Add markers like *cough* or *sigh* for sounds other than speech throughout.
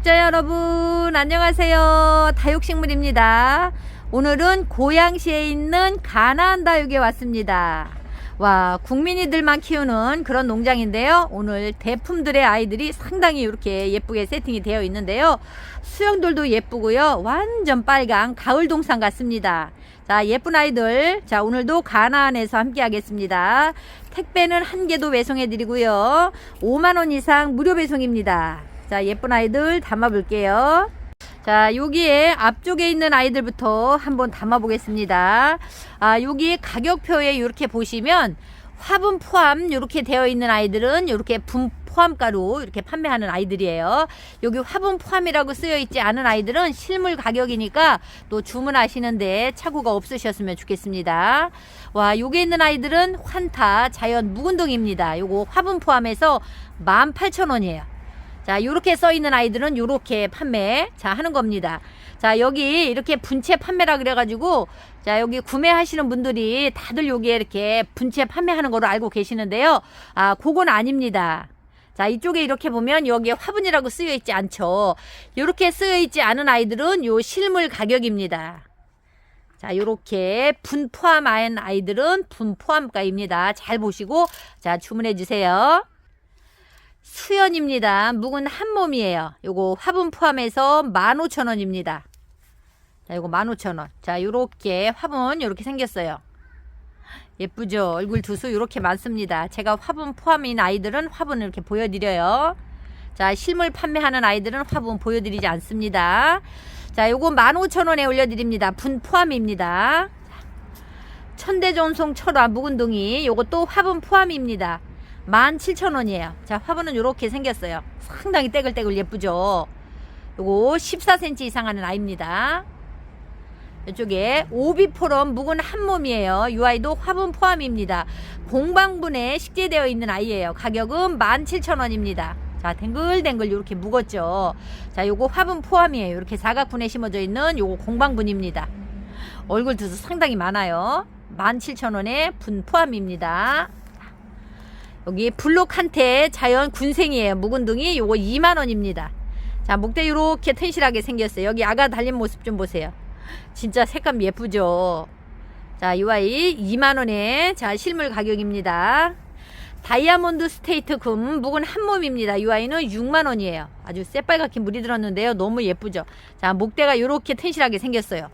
구독자 여러분 안녕하세요. 다육식물입니다. 오늘은 고양시에 있는 가나안 다육에 왔습니다. 와 국민이들만 키우는 그런 농장인데요. 오늘 대품들의 아이들이 상당히 이렇게 예쁘게 세팅이 되어 있는데요. 수영들도 예쁘고요. 완전 빨강 가을 동상 같습니다. 자 예쁜 아이들. 자 오늘도 가나안에서 함께 하겠습니다. 택배는 한 개도 배송해 드리고요. 5만원 이상 무료 배송입니다 자 예쁜 아이들 담아 볼게요 자 여기에 앞쪽에 있는 아이들부터 한번 담아 보겠습니다 아 여기 가격표에 이렇게 보시면 화분 포함 이렇게 되어 있는 아이들은 이렇게 분 포함가로 이렇게 판매하는 아이들이에요. 여기 화분 포함이라고 쓰여 있지 않은 아이들은 실물 가격이니까 또 주문하시는데 착오가 없으셨으면 좋겠습니다. 와, 여기 있는 아이들은 환타 자연 묵은동입니다. 요거 화분 포함해서 18,000원이에요. 자, 요렇게 써 있는 아이들은 요렇게 판매 자 하는 겁니다. 자, 여기 이렇게 분체 판매라 그래 가지고 자, 여기 구매하시는 분들이 다들 여기에 이렇게 분체 판매하는 거로 알고 계시는데요. 아, 그건 아닙니다. 자, 이쪽에 이렇게 보면 여기에 화분이라고 쓰여 있지 않죠. 이렇게 쓰여 있지 않은 아이들은 요 실물 가격입니다. 자, 요렇게 분 포함한 아이들은 분 포함가입니다. 잘 보시고 자, 주문해 주세요. 수연입니다. 묵은 한 몸이에요. 요거 화분 포함해서 15,000원입니다. 자, 요거 15,000원. 자, 요렇게 화분 요렇게 생겼어요. 예쁘죠? 얼굴 두수 요렇게 많습니다. 제가 화분 포함인 아이들은 화분을 이렇게 보여드려요. 자, 실물 판매하는 아이들은 화분 보여드리지 않습니다. 자, 요거 15,000원에 올려드립니다. 분 포함입니다. 천대전송 철화 묵은둥이 요것도 화분 포함입니다. 17,000원이에요. 자, 화분은 요렇게 생겼어요. 상당히 떼글떼글 예쁘죠? 요거 14cm 이상 하는 아이입니다. 이쪽에 오비포럼 묵은 한 몸이에요. 이 아이도 화분 포함입니다. 공방분에 식재되어 있는 아이예요. 가격은 17,000원입니다. 자, 댕글댕글 이렇게 묵었죠. 자, 요거 화분 포함이에요. 이렇게 사각분에 심어져 있는 요거 공방분입니다. 얼굴 두수 상당히 많아요. 17,000원에 분 포함입니다. 여기 블록 한테 자연 군생이에요. 묵은둥이 요거 2만원입니다. 자, 목대 이렇게 튼실하게 생겼어요. 여기 아가 달린 모습 좀 보세요. 진짜 색감 예쁘죠. 자, 이 아이 2만원에 자, 실물 가격입니다. 다이아몬드 스테이트 금 묵은 한 몸입니다. 이 아이는 6만원이에요. 아주 새빨갛게 물이 들었는데요. 너무 예쁘죠. 자, 목대가 이렇게 튼실하게 생겼어요.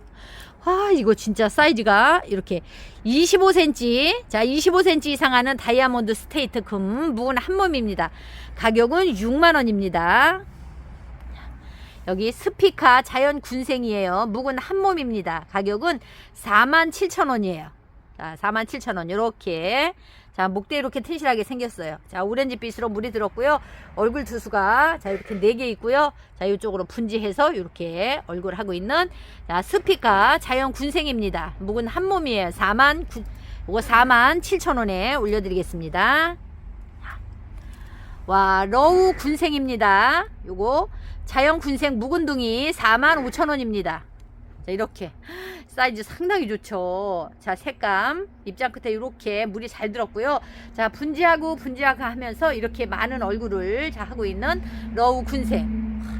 아, 이거 진짜 사이즈가 이렇게 25cm, 자, 25cm 이상 하는 다이아몬드 스테이트 금 묵은 한 몸입니다. 가격은 6만원입니다. 여기 스피카 자연 군생이에요. 묵은 한 몸입니다. 가격은 47,000원이에요. 자, 47,000원. 요렇게. 자, 목대 이렇게 튼실하게 생겼어요. 자, 오렌지빛으로 물이 들었고요. 얼굴 두수가 자, 이렇게 네 개 있고요. 자, 이쪽으로 분지해서 이렇게 얼굴 하고 있는 자, 스피카 자연 군생입니다. 묵은 한 몸이에요. 4만 9 이거 4만 7천원에 올려드리겠습니다. 와, 러우 군생입니다. 요거 자연 군생 묵은둥이 4만 5천 원입니다. 자, 이렇게 사이즈 상당히 좋죠. 자, 색감 입장 끝에 이렇게 물이 잘 들었고요. 자, 분지하고 분지하고 하면서 이렇게 많은 얼굴을 자 하고 있는 러우. 와,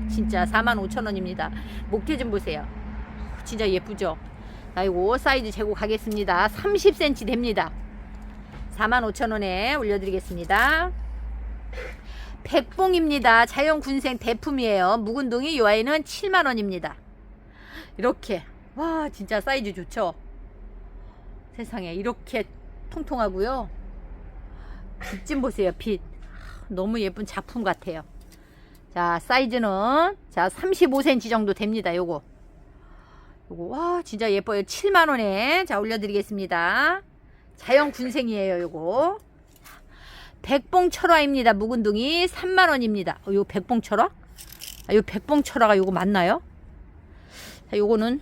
진짜 4만 5천 원입니다. 목태 좀 보세요. 진짜 예쁘죠. 자, 이거 사이즈 재고 가겠습니다. 30cm 됩니다. 4만 5천 원에 올려드리겠습니다. 백봉입니다. 자연 군생 대품이에요. 묵은둥이 요 아이는 7만 원입니다. 이렇게 와 진짜 사이즈 좋죠. 세상에 이렇게 통통하고요. 빛 좀 보세요. 빛 너무 예쁜 작품 같아요. 자 사이즈는 자 35cm 정도 됩니다. 요거 요거 와 진짜 예뻐요. 7만 원에 자 올려드리겠습니다. 자연 군생이에요. 요거 백봉 철화입니다. 묵은둥이 3만원입니다. 어, 요 백봉 철화? 아, 요 백봉 철화가 요거 맞나요? 자, 요거는,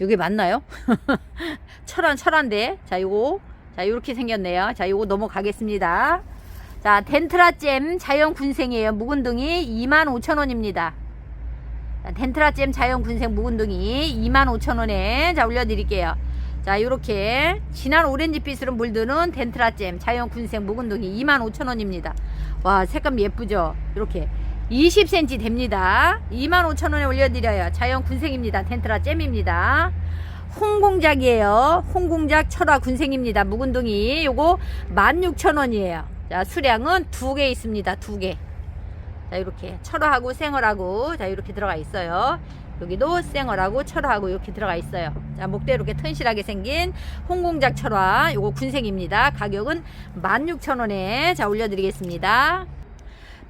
요게 맞나요? *laughs* 철환, 철환데. 자, 요거. 자, 요렇게 생겼네요. 자, 요거 넘어가겠습니다. 자, 덴트라잼 자연 군생이에요. 묵은둥이 25,000원입니다. 자, 덴트라잼 자연 군생 묵은둥이 25,000원에 자, 올려 드릴게요. 자, 요렇게 진한 오렌지빛으로 물드는 덴트라잼 자연 군생 묵은둥이 25,000원입니다. 와, 색감 예쁘죠? 이렇게 20cm 됩니다. 25,000원에 올려드려요. 자연 군생입니다. 텐트라 잼입니다. 홍공작이에요. 홍공작 철화 군생입니다. 묵은둥이 요거 16,000원이에요. 자 수량은 두 개 있습니다. 두 개. 자 이렇게 철화하고 생얼하고 자 이렇게 들어가 있어요. 여기도 생얼하고 철화하고 이렇게 들어가 있어요. 자 목대 이렇게 튼실하게 생긴 홍공작 철화 요거 군생입니다. 가격은 16,000원에 자 올려 드리겠습니다.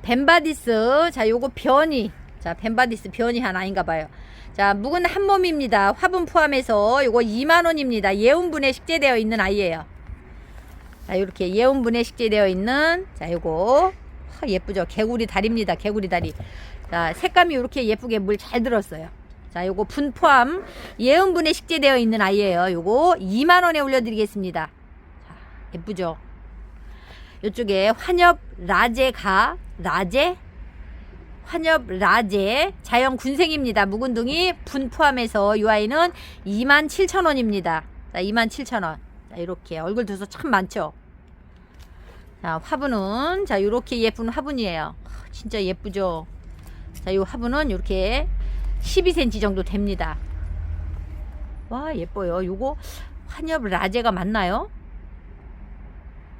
벤바디스 자 요거 변이 자 벤바디스 변이 하나인가 봐요. 자 묵은 한 몸입니다. 화분 포함해서 요거 2만원입니다. 예온분에 식재되어 있는 아이예요. 자 이렇게 예온분에 식재되어 있는 자 요거 하, 예쁘죠 개구리 다리입니다. 개구리 다리 자 색감이 이렇게 예쁘게 물 잘 들었어요. 자 요거 분 포함 예온분에 식재되어 있는 아이예요. 요거 2만원에 올려드리겠습니다. 자 예쁘죠 이쪽에 환엽 라제가 라제 환엽 라제 자연 군생입니다. 묵은둥이 분 포함해서 이 아이는 27,000원입니다. 자, 27,000원. 자, 이렇게 얼굴 두서 참 많죠. 자, 화분은 자, 이렇게 예쁜 화분이에요. 하, 진짜 예쁘죠. 자, 이 화분은 이렇게 12cm 정도 됩니다. 와, 예뻐요. 요거 환엽 라제가 맞나요?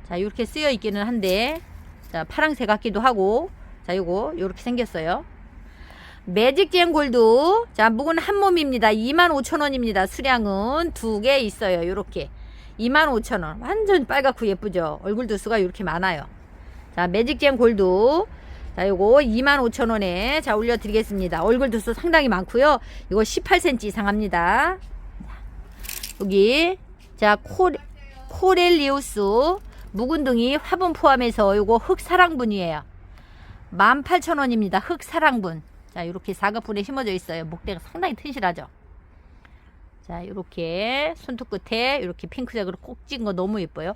자, 이렇게 쓰여 있기는 한데, 자, 파랑새 같기도 하고, 자, 요거, 요렇게 생겼어요. 매직 젠 골드, 자, 묵은 한 몸입니다. 25,000원입니다. 수량은 두 개 있어요. 요렇게. 25,000원. 완전 빨갛고 예쁘죠? 얼굴 두수가 이렇게 많아요. 자, 매직 젠 골드. 자, 요거 25,000원에 자, 올려드리겠습니다. 얼굴 두수 상당히 많고요. 이거 18cm 이상 합니다. 여기, 자, 코, 코렐리우스 묵은둥이 화분 포함해서 요거 흑사랑분이에요. 18,000원입니다. 흑사랑분. 자, 이렇게 사각분에 심어져 있어요. 목대가 상당히 튼실하죠. 자, 이렇게 손톱 끝에 이렇게 핑크색으로 꼭 찍은 거 너무 예뻐요.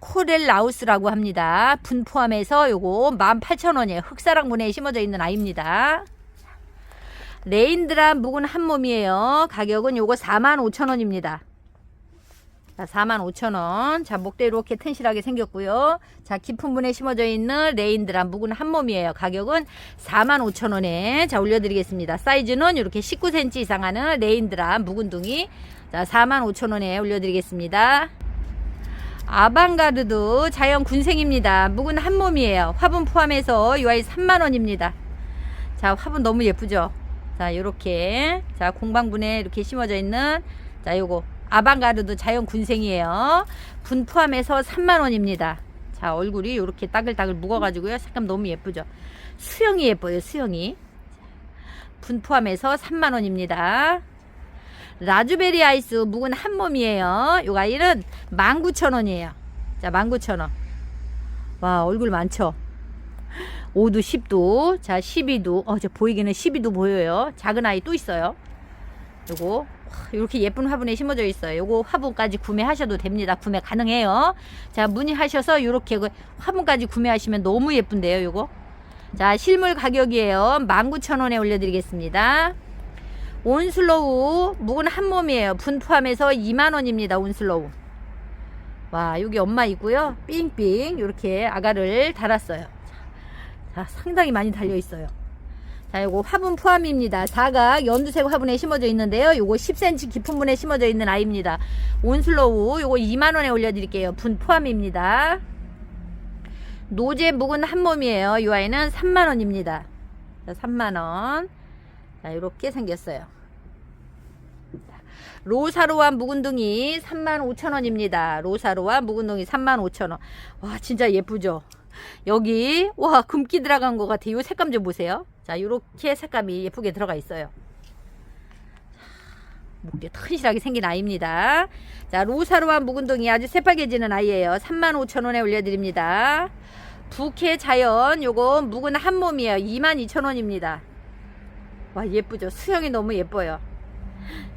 코렐라우스라고 합니다. 분 포함해서 요거 18,000원이에요. 흑사랑분에 심어져 있는 아이입니다. 레인드라 묵은 한 몸이에요. 가격은 요거 45,000원입니다. 자, 45,000원. 자, 목대 이렇게 튼실하게 생겼고요. 자, 깊은 분에 심어져 있는 레인드라 묵은 한 몸이에요. 가격은 45,000원에 자, 올려드리겠습니다. 사이즈는 이렇게 19cm 이상 하는 레인드라 묵은둥이. 자, 45,000원에 올려드리겠습니다. 아방가르드 자연 군생입니다. 묵은 한 몸이에요. 화분 포함해서 이 아이 3만원입니다. 자, 화분 너무 예쁘죠? 자, 요렇게. 자, 공방분에 이렇게 심어져 있는 자, 요거 아방가르드 자연 군생이에요. 분 포함해서 3만원입니다. 자, 얼굴이 이렇게 따글따글 묵어가지고요. 색감 너무 예쁘죠? 수영이 예뻐요, 수영이. 분 포함해서 3만원입니다. 라즈베리 아이스 묵은 한 몸이에요. 요 아이는 19,000원이에요. 자, 19,000원. 와, 얼굴 많죠? 5도, 10도, 자, 12도. 어, 저 보이기는 12도 보여요. 작은 아이 또 있어요. 요거 이렇게 예쁜 화분에 심어져 있어요. 요거 화분까지 구매하셔도 됩니다. 구매 가능해요. 자, 문의하셔서 요렇게 그 화분까지 구매하시면 너무 예쁜데요, 요거. 자, 실물 가격이에요. 19,000원에 올려드리겠습니다. 온슬로우 묵은 한 몸이에요. 분 포함해서 2만 원입니다. 온슬로우. 와, 여기 엄마 있고요. 삥삥 이렇게 아가를 달았어요. 자, 상당히 많이 달려 있어요. 자, 요거 화분 포함입니다. 사각 연두색 화분에 심어져 있는데요. 요거 10cm 깊은 분에 심어져 있는 아이입니다. 온슬로우 요거 2만원에 올려드릴게요. 분 포함입니다. 노제 묵은 한 몸이에요. 이 아이는 3만원입니다. 자, 3만원. 자, 이렇게 생겼어요. 로사로와 묵은둥이 35,000원입니다. 로사로와 묵은둥이 35,000원. 와, 진짜 예쁘죠? 여기, 와, 금기 들어간 것 같아요. 이 색감 좀 보세요. 자, 요렇게 색감이 예쁘게 들어가 있어요. 목대 튼실하게 생긴 아이입니다. 자, 로사로와 묵은둥이 아주 새빨개 지는 아이예요. 35,000원에 올려드립니다. 부캐 자연 요거 묵은 한 몸이에요. 22,000원입니다. 와 예쁘죠? 수영이 너무 예뻐요.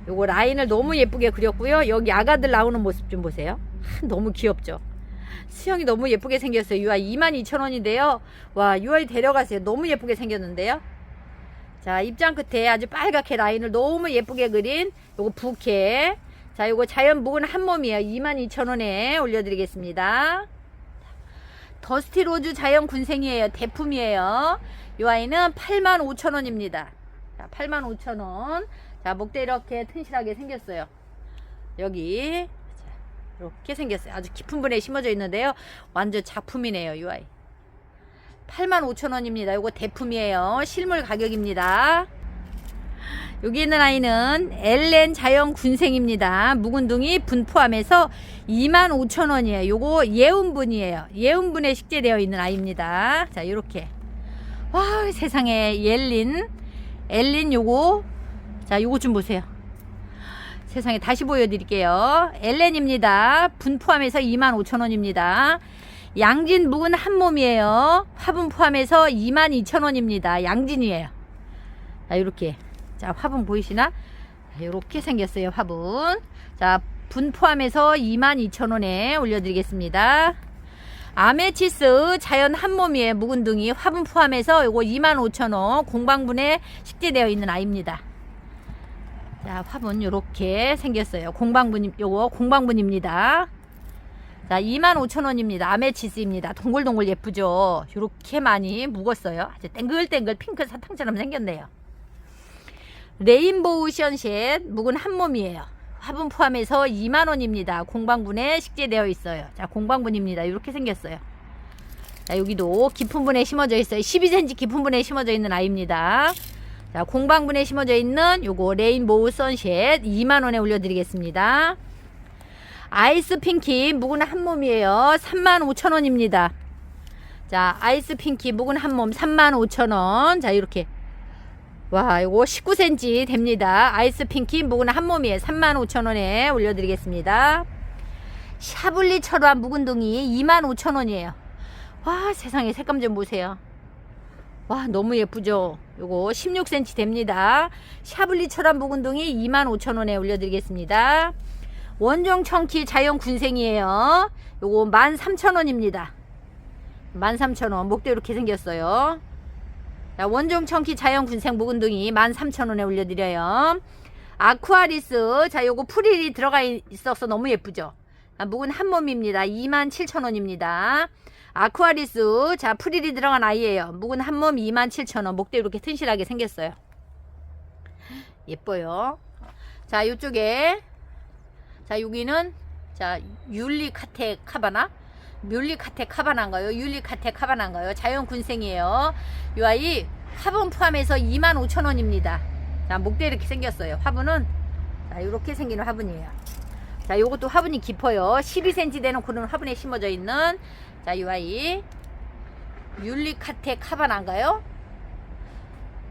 요거 라인을 너무 예쁘게 그렸고요. 여기 아가들 나오는 모습 좀 보세요. 하, 너무 귀엽죠? 수영이 너무 예쁘게 생겼어요. 이 아이 22,000원인데요. 와, 이 아이 데려가세요. 너무 예쁘게 생겼는데요. 자, 입장 끝에 아주 빨갛게 라인을 너무 예쁘게 그린 요거 부캐. 자, 요거 자연 묵은 한 몸이에요. 22,000원에 올려드리겠습니다. 더스티 로즈 자연 군생이에요. 대품이에요. 이 아이는 85,000원입니다. 자, 85,000원. 자, 목대 이렇게 튼실하게 생겼어요. 여기 자, 이렇게 생겼어요. 아주 깊은 분에 심어져 있는데요. 완전 작품이네요, 이 아이. 85,000원입니다. 이거 대품이에요. 실물 가격입니다. 여기 있는 아이는 엘렌 자연 군생입니다. 묵은둥이 분 포함해서 25,000원이에요. 요거 예운분이에요. 예운분에 식재되어 있는 아이입니다. 자, 요렇게. 와, 세상에 엘린 엘린 요거 자, 요거 좀 보세요. 세상에 다시 보여드릴게요. 엘렌입니다. 분 포함해서 25,000원입니다. 양진 묵은 한 몸이에요. 화분 포함해서 22,000원입니다. 양진이에요. 자, 이렇게. 자, 화분 보이시나? 이렇게 생겼어요, 화분. 자, 분 포함해서 22,000원에 올려드리겠습니다. 아메치스 자연 한 몸이에요, 묵은둥이. 화분 포함해서 요거 25,000원 공방분에 식재되어 있는 아이입니다. 자, 화분 요렇게 생겼어요. 공방분, 요거 공방분입니다. 자, 25,000원입니다. 아메치스입니다. 동글동글 예쁘죠? 요렇게 많이 묵었어요. 아주 땡글땡글 핑크 사탕처럼 생겼네요. 레인보우 션셋 묵은 한 몸이에요. 화분 포함해서 2만원입니다. 공방분에 식재되어 있어요. 자, 공방분입니다. 이렇게 생겼어요. 자, 여기도 깊은 분에 심어져 있어요. 12cm 깊은 분에 심어져 있는 아이입니다. 자, 공방분에 심어져 있는 요거 레인보우 선셋 2만원에 올려드리겠습니다. 아이스 핑키 묵은 한 몸이에요. 35,000원입니다. 자, 아이스 핑키 묵은 한 몸 35,000원. 자, 이렇게 와, 이거 19cm 됩니다. 아이스 핑키 묵은 한 몸이에요. 35,000원에 올려드리겠습니다. 샤블리 철화 묵은둥이 25,000원이에요. 와, 세상에 색감 좀 보세요. 와, 너무 예쁘죠? 요거 16cm 됩니다. 샤블리 철화 묵은둥이 25,000원에 올려드리겠습니다. 원종 청키 자연 군생이에요. 요거 13,000원입니다. 13,000원. 목대 이렇게 생겼어요. 자, 원종 청키 자연 군생 묵은둥이 13,000원에 올려드려요. 아쿠아리스. 자, 요거 프릴이 들어가 있어서 너무 예쁘죠? 아, 묵은 한 몸입니다. 27,000원입니다. 아쿠아리스. 자, 프릴이 들어간 아이예요. 묵은 한 몸 27,000원. 목대 이렇게 튼실하게 생겼어요. 예뻐요. 자, 요쪽에 자, 여기는 자, 율리카테 카바나? 뮬리카테 카바나인가요? 율리카테 카바나인가요? 자연 군생이에요. 이 아이 화분 포함해서 25,000원입니다. 자, 목대 이렇게 생겼어요. 화분은 자, 이렇게 생긴 화분이에요. 자, 요것도 화분이 깊어요. 12cm 되는 그런 화분에 심어져 있는 자, 이 아이 율리카테 카바나인가요?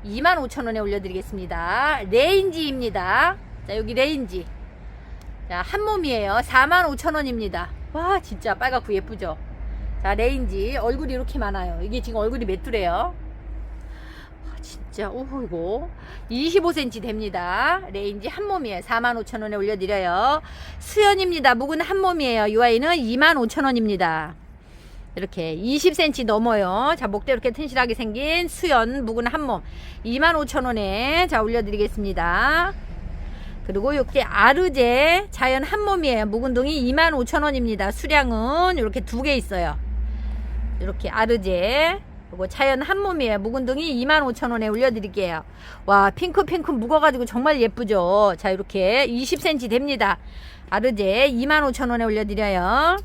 25,000원에 올려드리겠습니다. 레인지입니다. 자, 여기 레인지. 자, 한 몸이에요. 45,000원입니다. 와, 진짜 빨갛고 예쁘죠? 자, 레인지. 얼굴이 이렇게 많아요. 이게 지금 얼굴이 몇 두래요? 와, 진짜, 오, 이거. 25cm 됩니다. 레인지 한 몸이에요. 45,000원에 올려드려요. 수연입니다. 묵은 한 몸이에요. 이 아이는 25,000원입니다. 이렇게 20cm 넘어요. 자, 목대 이렇게 튼실하게 생긴 수연 묵은 한 몸. 25,000원에 자, 올려드리겠습니다. 그리고 이렇게 아르제 자연 한 몸이에요. 묵은둥이 25,000원입니다. 수량은 이렇게 두 개 있어요. 이렇게 아르제 그리고 자연 한 몸이에요. 묵은둥이 25,000원에 올려드릴게요. 와 핑크핑크 묵어가지고 정말 예쁘죠. 자 이렇게 20cm 됩니다. 아르제 25,000원에 올려드려요.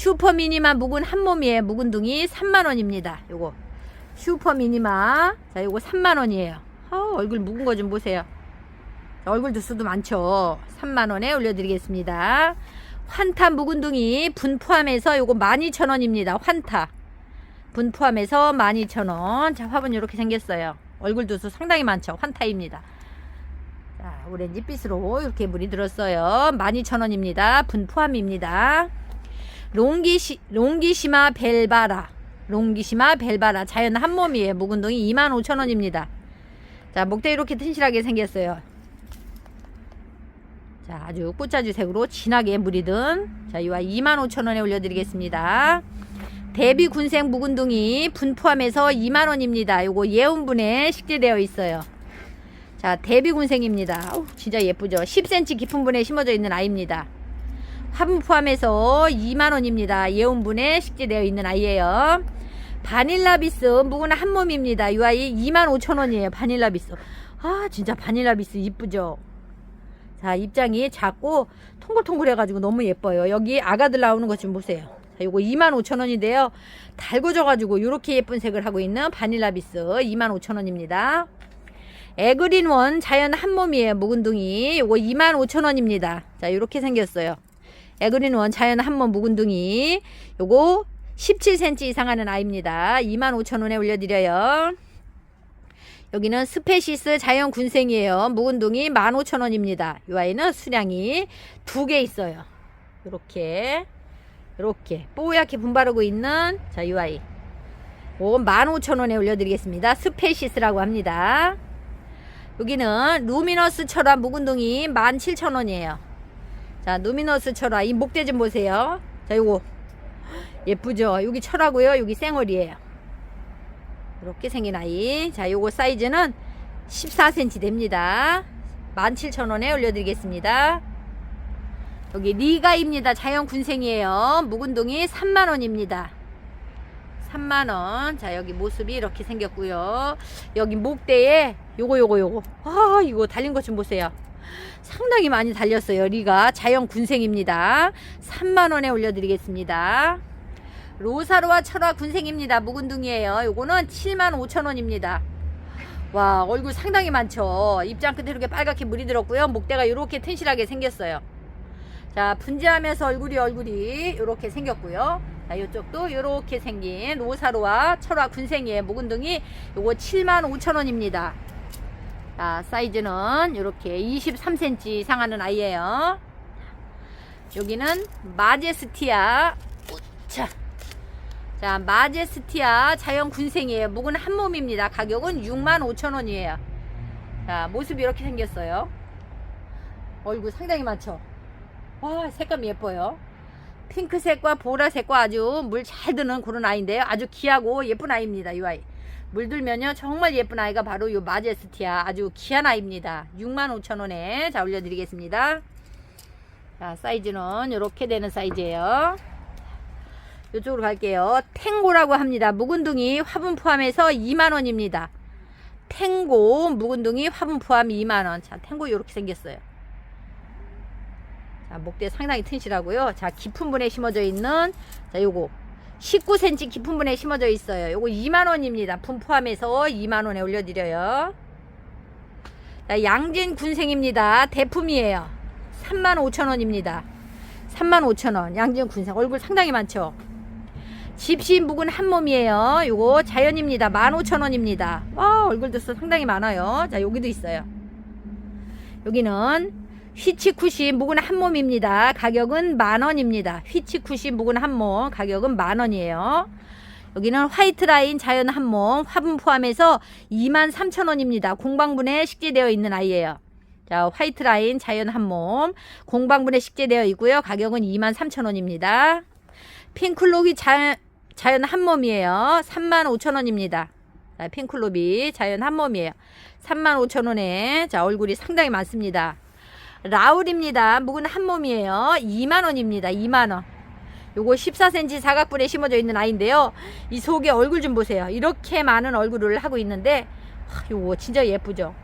슈퍼 미니마 묵은 한 몸이에요. 묵은둥이 3만원입니다. 요거 슈퍼 미니마 자 요거 3만원이에요. 어, 얼굴 묵은 거 좀 보세요. 얼굴 두수도 많죠. 3만원에 올려드리겠습니다. 환타 묵은둥이 분 포함해서 요거 12,000원입니다. 환타. 분 포함해서 12,000원. 자, 화분 이렇게 생겼어요. 얼굴 두수 상당히 많죠. 환타입니다. 자, 오렌지빛으로 이렇게 물이 들었어요. 12,000원입니다. 분 포함입니다. 롱기시, 롱기시마 벨바라. 롱기시마 벨바라. 자연 한 몸이에요. 묵은둥이 25,000원입니다. 자, 목대 이렇게 튼실하게 생겼어요. 자, 아주 꽃자주색으로 진하게 물이 든 자, 이와 25,000원에 올려드리겠습니다. 대비 군생 묵은둥이 분 포함해서 2만원입니다. 요거 예온분에 식재되어 있어요. 자, 대비 군생입니다. 진짜 예쁘죠? 10cm 깊은 분에 심어져 있는 아이입니다. 화분 포함해서 2만원입니다. 예온분에 식재되어 있는 아이예요. 바닐라비스 묵은 한 몸입니다. 이 아이 25,000원이에요. 바닐라비스. 아, 진짜 바닐라비스 이쁘죠? 자, 입장이 작고 통글통글해가지고 너무 예뻐요. 여기 아가들 나오는 것 좀 보세요. 자, 요거 25,000원인데요. 달궈져가지고 이렇게 예쁜 색을 하고 있는 바닐라비스 25,000원입니다. 에그린원 자연 한 몸이에요. 묵은둥이. 요거 25,000원입니다. 자, 이렇게 생겼어요. 에그린 원 자연 한몸 묵은둥이. 요거 17cm 이상 하는 아이입니다. 25,000원에 올려드려요. 여기는 스페시스 자연 군생이에요. 묵은둥이 15,000원입니다. 이 아이는 수량이 두 개 있어요. 이렇게 이렇게 뽀얗게 분바르고 있는 자, 이 아이. 오, 15,000원에 올려드리겠습니다. 스페시스라고 합니다. 여기는 루미너스 철화 묵은둥이 17,000원이에요. 자, 루미너스 철화 이 목대 좀 보세요. 자, 요거 예쁘죠? 여기 철하고요. 여기 생얼이에요. 이렇게 생긴 아이. 자, 요거 사이즈는 14cm 됩니다. 17,000원에 올려드리겠습니다. 여기 리가입니다. 자연 군생이에요. 묵은둥이 3만원입니다. 3만원. 자, 여기 모습이 이렇게 생겼고요. 여기 목대에 요거, 요거, 요거. 아, 이거 달린 것 좀 보세요. 상당히 많이 달렸어요. 리가 자연 군생입니다. 3만원에 올려드리겠습니다. 로사로와 철화 군생입니다. 묵은둥이에요. 요거는 7만 5천 원입니다. 와 얼굴 상당히 많죠. 입장 끝에 이렇게 빨갛게 물이 들었고요. 목대가 이렇게 튼실하게 생겼어요. 자 분지하면서 얼굴이 얼굴이 이렇게 생겼고요. 자 이쪽도 이렇게 생긴 로사로와 철화 군생이에요. 묵은둥이 요거 7만 5천 원입니다. 자 사이즈는 이렇게 23cm 이상 하는 아이예요. 여기는 마제스티아 자 자, 마제스티아 자연 군생이에요. 묵은 한 몸입니다. 가격은 65,000원이에요. 자, 모습이 이렇게 생겼어요. 얼굴 상당히 많죠? 와, 색감이 예뻐요. 핑크색과 보라색과 아주 물 잘 드는 그런 아이인데요. 아주 귀하고 예쁜 아이입니다. 이 아이. 물 들면요. 정말 예쁜 아이가 바로 이 마제스티아. 아주 귀한 아이입니다. 65,000원에 자, 올려드리겠습니다. 자, 사이즈는 이렇게 되는 사이즈예요. 이쪽으로 갈게요. 탱고라고 합니다. 묵은둥이 화분 포함해서 2만원입니다. 탱고 묵은둥이 화분 포함 2만원. 자, 탱고 이렇게 생겼어요. 자, 목대 상당히 튼실하고요. 자, 깊은 분에 심어져 있는 자, 요거 19cm 깊은 분에 심어져 있어요. 요거 2만원입니다. 분 포함해서 2만원에 올려드려요. 자, 양진 군생입니다. 대품이에요. 35,000원입니다. 35,000원. 양진 군생. 얼굴 상당히 많죠? 집시 묵은 한 몸이에요. 요거 자연입니다. 15,000원입니다. 와, 얼굴도 상당히 많아요. 자, 여기도 있어요. 여기는 휘치쿠시 묵은 한 몸입니다. 가격은 만 원입니다. 휘치쿠시 묵은 한 몸, 가격은 만 원이에요. 여기는 화이트라인 자연 한 몸, 화분 포함해서 23,000원입니다. 공방분에 식재되어 있는 아이예요. 자, 화이트라인 자연 한 몸, 공방분에 식재되어 있고요. 가격은 23,000원입니다. 핑클록이 자, 자연 한 몸이에요. 35,000원입니다. 자, 핑클롭이 자연 한 몸이에요. 35,000원에 자, 얼굴이 상당히 많습니다. 라울입니다. 묵은 한 몸이에요. 2만원입니다. 2만원. 요거 14cm 사각분에 심어져 있는 아이인데요. 이 속에 얼굴 좀 보세요. 이렇게 많은 얼굴을 하고 있는데 하, 요거 진짜 예쁘죠.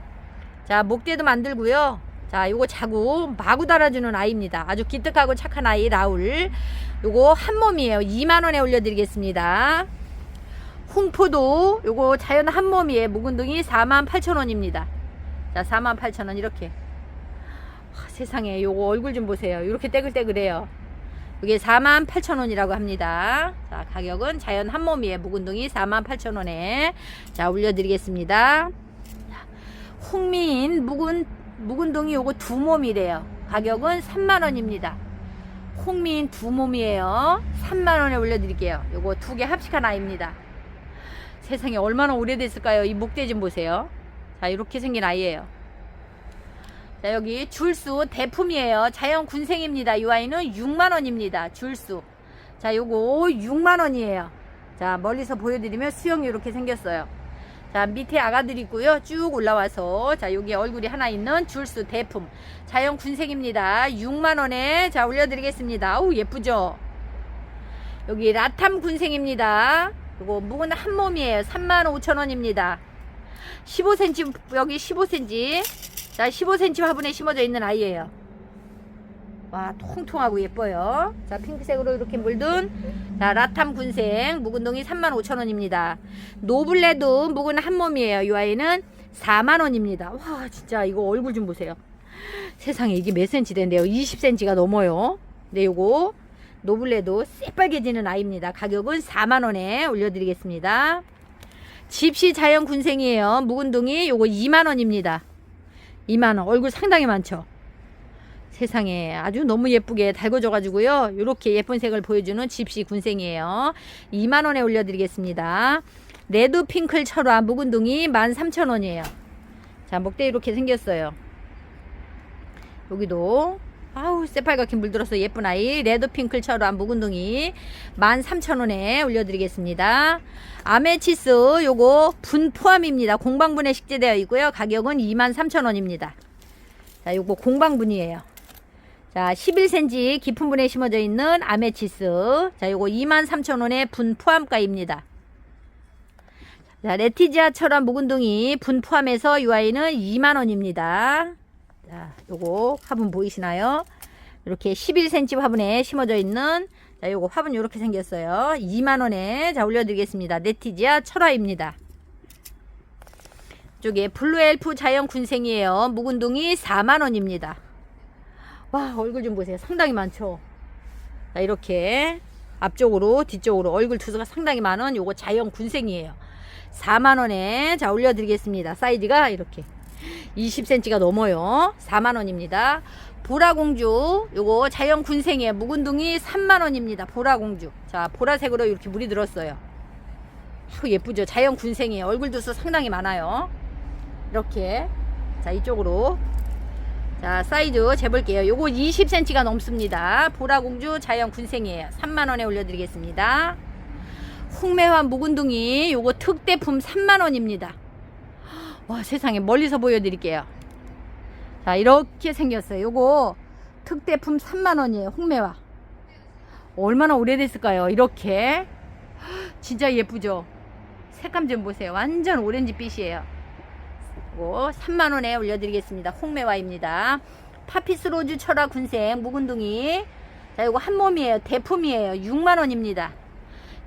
자, 목대도 만들고요. 자, 요거 자구 마구 달아주는 아이입니다. 아주 기특하고 착한 아이 라울. 요거 한 몸이에요. 2만 원에 올려드리겠습니다. 홍포도 요거 자연 한 몸이에요. 묵은둥이 4만 8천 원입니다. 자, 4만 8천 원 이렇게. 와, 세상에 요거 얼굴 좀 보세요. 이렇게 떼글떼글해요. 이게 4만 8천 원이라고 합니다. 자, 가격은 자연 한 몸이에요. 묵은둥이 4만 8천 원에 자 올려드리겠습니다. 홍민 묵은 묵은둥이 요거 두 몸이래요. 가격은 3만 원입니다. 홍민 두 몸이에요. 3만 원에 올려드릴게요. 요거 두 개 합식한 아이입니다. 세상에 얼마나 오래됐을까요? 이 목대 좀 보세요. 자 이렇게 생긴 아이예요. 자 여기 줄수 대품이에요. 자연 군생입니다. 이 아이는 6만 원입니다. 줄수. 자 요거 6만 원이에요. 자 멀리서 보여드리면 수영이 이렇게 생겼어요. 자 밑에 아가들 있고요 쭉 올라와서 자 여기 얼굴이 하나 있는 줄수 대품 자연 군색입니다 6만원에 자 올려드리겠습니다 아우 예쁘죠 여기 라탐 군생입니다 요거 묵은 한 몸이에요. 35,000원입니다. 15cm 여기 15cm. 자, 15cm 화분에 심어져 있는 아이예요. 와, 통통하고 예뻐요. 자, 핑크색으로 이렇게 물든 자, 라탐 군생 묵은 동이 35,000원입니다. 노블레도 묵은 한 몸이에요. 이 아이는 4만원입니다. 와, 진짜 이거 얼굴 좀 보세요. 세상에 이게 몇 cm 된대요? 20cm가 넘어요. 네, 요거 노블레도 새빨개지는 아이입니다. 가격은 4만원에 올려드리겠습니다. 집시 자연 군생이에요. 묵은 동이 요거 2만원입니다. 2만원. 얼굴 상당히 많죠? 세상에 아주 너무 예쁘게 달궈져가지고요. 이렇게 예쁜 색을 보여주는 집시 군생이에요. 2만원에 올려드리겠습니다. 레드 핑클 철화 묵은 동이 13,000원이에요. 자, 목대 이렇게 생겼어요. 여기도 아우 새빨갛게 물들어서 예쁜 아이 레드 핑클 철화 묵은 동이 13,000원에 올려드리겠습니다. 아메치스 요거 분 포함입니다. 공방분에 식재되어 있고요. 가격은 23,000원입니다. 자, 요거 공방분이에요. 자, 11cm 깊은 분에 심어져 있는 아메치스. 자, 요거 23,000원에 분 포함가입니다. 자, 레티지아처럼 묵은둥이 분 포함해서 이 아이는 2만원입니다. 자, 요거 화분 보이시나요? 이렇게 11cm 화분에 심어져 있는 자, 요거 화분 이렇게 생겼어요. 2만 원에 자, 올려드리겠습니다. 네티지아 철화입니다. 이쪽에 블루엘프 자연 군생이에요. 묵은둥이 4만 원입니다. 와, 얼굴 좀 보세요. 상당히 많죠? 자, 이렇게 앞쪽으로, 뒤쪽으로 얼굴 투수가 상당히 많은 요거 자연 군생이에요. 4만 원에 자, 올려드리겠습니다. 사이즈가 이렇게 20cm가 넘어요. 4만원입니다. 보라공주, 요거 자연 군생이에요. 묵은둥이 3만원입니다. 보라공주. 자, 보라색으로 이렇게 물이 들었어요. 아우, 예쁘죠? 자연 군생이에요. 얼굴 두수 상당히 많아요. 이렇게. 자, 이쪽으로. 자, 사이즈 재볼게요. 요거 20cm가 넘습니다. 보라공주 자연 군생이에요. 3만원에 올려드리겠습니다. 홍매화 묵은둥이 요거 특대품 3만원입니다. 와, 세상에 멀리서 보여드릴게요. 자, 이렇게 생겼어요. 요거 특대품 3만원이에요. 홍매화. 얼마나 오래됐을까요? 이렇게. 진짜 예쁘죠? 색감 좀 보세요. 완전 오렌지빛이에요. 요거 3만원에 올려드리겠습니다. 홍매화입니다. 파피스 로즈 철화 군생 묵은둥이. 자, 요거 한 몸이에요. 대품이에요. 6만원입니다.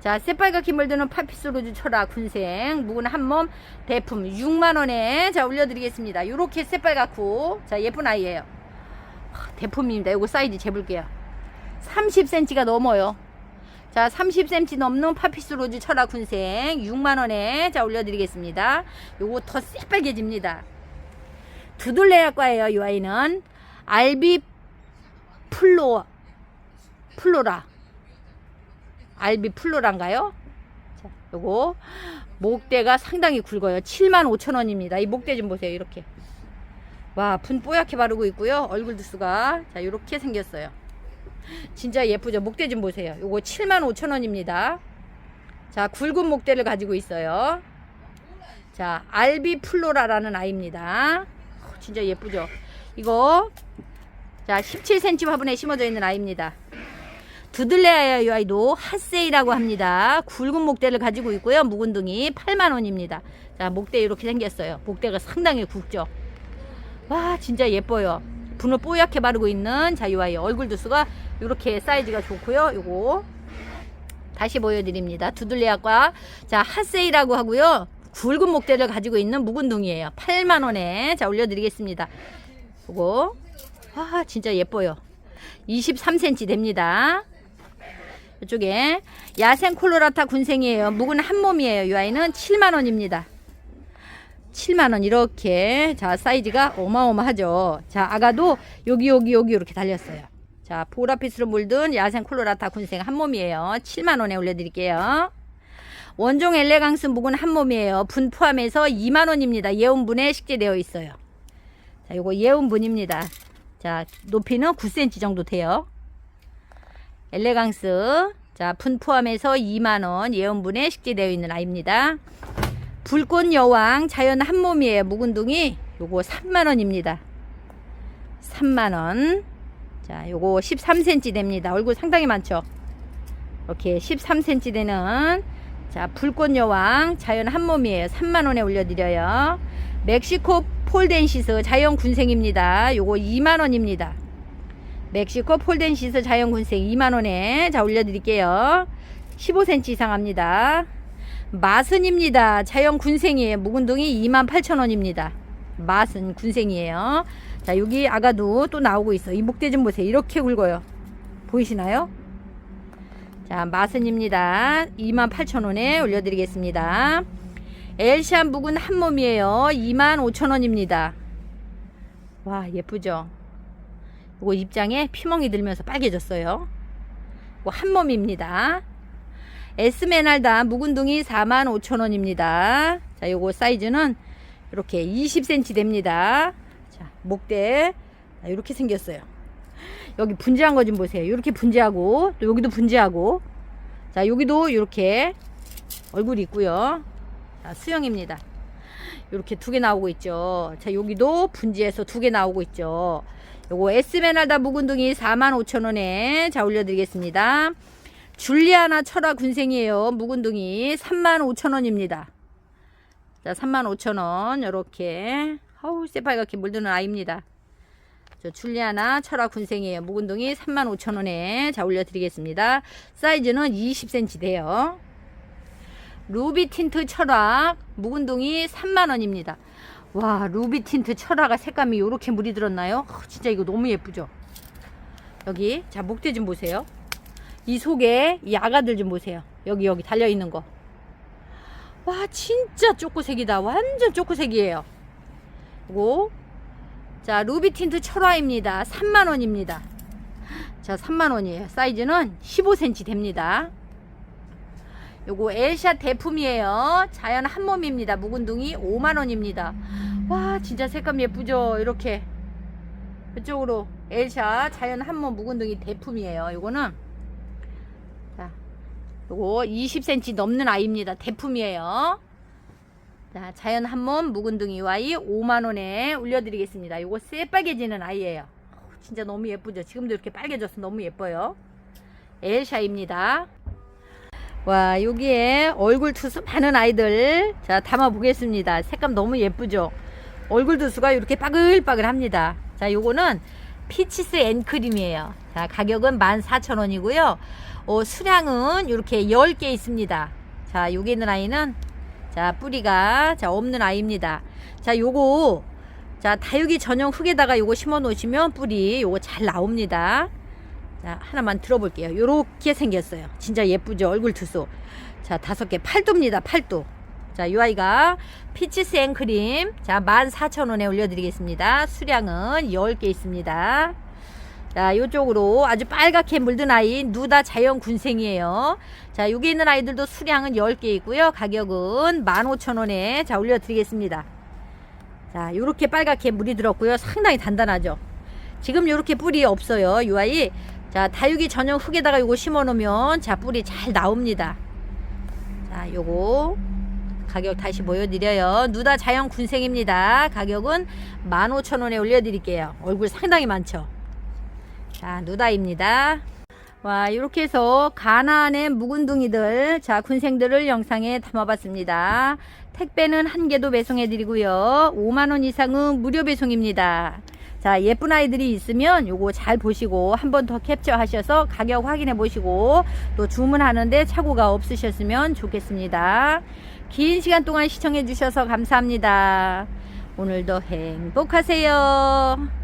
자, 새빨갛게 물드는 파피스 로즈 철화 군생 묵은 한몸 대품 6만원에 자 올려드리겠습니다. 요렇게 새빨갛고 자 예쁜 아이예요. 하, 대품입니다. 요거 사이즈 재볼게요. 30cm가 넘어요. 자, 30cm 넘는 파피스 로즈 철화 군생 6만원에 자 올려드리겠습니다. 요거 더 새빨개집니다. 두들레약과예요. 이 아이는 알비 플로 플로라 알비 플로란가요? 자, 요거 목대가 상당히 굵어요. 7만 5천 원입니다. 이 목대 좀 보세요. 이렇게. 와, 분 뽀얗게 바르고 있고요. 얼굴 두수가 자, 이렇게 생겼어요. 진짜 예쁘죠? 목대 좀 보세요. 요거 7만 5천 원입니다. 자, 굵은 목대를 가지고 있어요. 자, 알비 플로라라는 아이입니다. 어, 진짜 예쁘죠? 이거 자, 17cm 화분에 심어져 있는 아이입니다. 두들레아야 이 아이도 핫세이라고 합니다. 굵은 목대를 가지고 있고요. 묵은둥이 8만원입니다. 자, 목대 이렇게 생겼어요. 목대가 상당히 굵죠. 와, 진짜 예뻐요. 분을 뽀얗게 바르고 있는 자, 이 아이 얼굴 두수가 이렇게 사이즈가 좋고요. 요거 다시 보여드립니다. 두들레아과 자, 핫세이라고 하고요. 굵은 목대를 가지고 있는 묵은둥이에요. 8만원에 자, 올려드리겠습니다. 요거 와, 진짜 예뻐요. 23cm 됩니다. 이쪽에 야생 콜로라타 군생이에요. 묵은 한 몸이에요. 이 아이는 7만 원입니다. 7만 원 이렇게 자 사이즈가 어마어마하죠. 자 아가도 여기 여기 여기 이렇게 달렸어요. 자 보라빛으로 물든 야생 콜로라타 군생 한 몸이에요. 7만 원에 올려드릴게요. 원종 엘레강스 묵은 한 몸이에요. 분 포함해서 2만 원입니다. 예온분에 식재되어 있어요. 자 요거 예온분입니다. 자 높이는 9cm 정도 돼요. 엘레강스 자, 분 포함해서 2만원 예언분에 식재되어 있는 아이입니다. 불꽃 여왕 자연 한 몸이에요. 묵은둥이 요거 3만원입니다. 3만원. 자, 요거 13cm 됩니다. 얼굴 상당히 많죠? 이렇게 13cm 되는 자, 불꽃 여왕 자연 한 몸이에요. 3만 원에 올려드려요. 멕시코 폴덴시스 자연 군생입니다. 요거 2만 원입니다. 멕시코 폴덴시스 자연 군생 2만 원에 자 올려드릴게요. 15cm 이상 합니다. 마슨입니다. 자연 군생이에요. 묵은둥이 2만 8천 원입니다. 맛은 군생이에요. 자, 여기 아가도 또 나오고 있어. 이 목대 좀 보세요. 이렇게 굵어요. 보이시나요? 자, 마슨입니다. 28,000원에 올려드리겠습니다. 엘시안 묵은 한 몸이에요. 25,000원입니다. 와, 예쁘죠? 이거 입장에 피멍이 들면서 빨개졌어요. 한 몸입니다. 에스메날다 묵은둥이 45,000원입니다. 자, 요거 사이즈는 이렇게 20cm 됩니다. 자, 목대. 자, 이렇게 생겼어요. 여기 분재한 거 좀 보세요. 이렇게 분재하고 또 여기도 분재하고 자 여기도 이렇게 얼굴이 있고요. 자, 수영입니다. 이렇게 두 개 나오고 있죠. 자 여기도 분재해서 두 개 나오고 있죠. 요거 에스메랄다 묵은둥이 45,000원에 자 올려드리겠습니다. 줄리아나 철화 군생이에요. 묵은둥이 35,000원입니다. 자 35,000원 요렇게 아우 새빨갛게 물드는 아이입니다. 저 줄리아나 철화 군생이에요. 묵은둥이 35,000원에 자 올려드리겠습니다. 사이즈는 20cm 돼요. 루비 틴트 철화 묵은둥이 3만원입니다. 와 루비 틴트 철화가 색감이 이렇게 물이 들었나요? 어, 진짜 이거 너무 예쁘죠? 여기 자 목대 좀 보세요. 이 속에 이 아가들 좀 보세요. 여기 여기 달려 있는 거. 와 진짜 쪼꼬색이다. 완전 쪼꼬색이에요. 이거 자, 루비 틴트 철화입니다. 3만 원입니다. 자, 3만 원이에요. 사이즈는 15cm 됩니다. 요거 엘샷 대품이에요. 자연 한 몸입니다. 묵은둥이 5만원입니다. 와, 진짜 색감 예쁘죠? 이렇게. 이쪽으로 엘샷 자연 한 몸 묵은둥이 대품이에요. 요거는. 자, 요거 20cm 넘는 아이입니다. 대품이에요. 자, 자연 한 몸 묵은둥이 와이 5만원에 올려드리겠습니다. 요거 새빨개지는 아이예요. 진짜 너무 예쁘죠? 지금도 이렇게 빨개져서 너무 예뻐요. 엘샤입니다. 와, 여기에 얼굴 투수 많은 아이들. 자, 담아 보겠습니다. 색감 너무 예쁘죠? 얼굴 투수가 이렇게 빠글빠글 합니다. 자, 요거는 피치스 앤크림이에요. 자, 가격은 14,000원이고요. 어, 수량은 이렇게 10개 있습니다. 자, 여기 있는 아이는 자, 뿌리가 자, 없는 아이입니다. 자, 요거 자, 다육이 전용 흙에다가 요거 심어 놓으시면 뿌리 요거 잘 나옵니다. 자, 하나만 들어볼게요. 요렇게 생겼어요. 진짜 예쁘죠? 얼굴 투수. 자, 다섯 개 팔도입니다. 팔도. 자, 요 아이가 피치스 앤크림. 자, 14,000원에 올려드리겠습니다. 수량은 10개 있습니다. 자, 요쪽으로 아주 빨갛게 물든 아이 누다 자연 군생이에요. 자, 여기 있는 아이들도 수량은 10개 있고요. 가격은 15,000원에 자, 올려드리겠습니다. 자, 요렇게 빨갛게 물이 들었고요. 상당히 단단하죠. 지금 요렇게 뿌리 없어요. 요 아이. 자, 다육이 전용 흙에다가 요거 심어 놓으면 자, 뿌리 잘 나옵니다. 자, 요거 가격 다시 보여드려요. 누다 자연 군생입니다. 가격은 15,000원에 올려드릴게요. 얼굴 상당히 많죠. 자, 누다입니다. 와, 이렇게 해서 가나안의 묵은둥이들, 자, 군생들을 영상에 담아봤습니다. 택배는 한 개도 배송해드리고요. 5만원 이상은 무료 배송입니다. 자, 예쁜 아이들이 있으면 요거 잘 보시고 한 번 더 캡처하셔서 가격 확인해 보시고 또 주문하는데 착오가 없으셨으면 좋겠습니다. 긴 시간 동안 시청해 주셔서 감사합니다. 오늘도 행복하세요.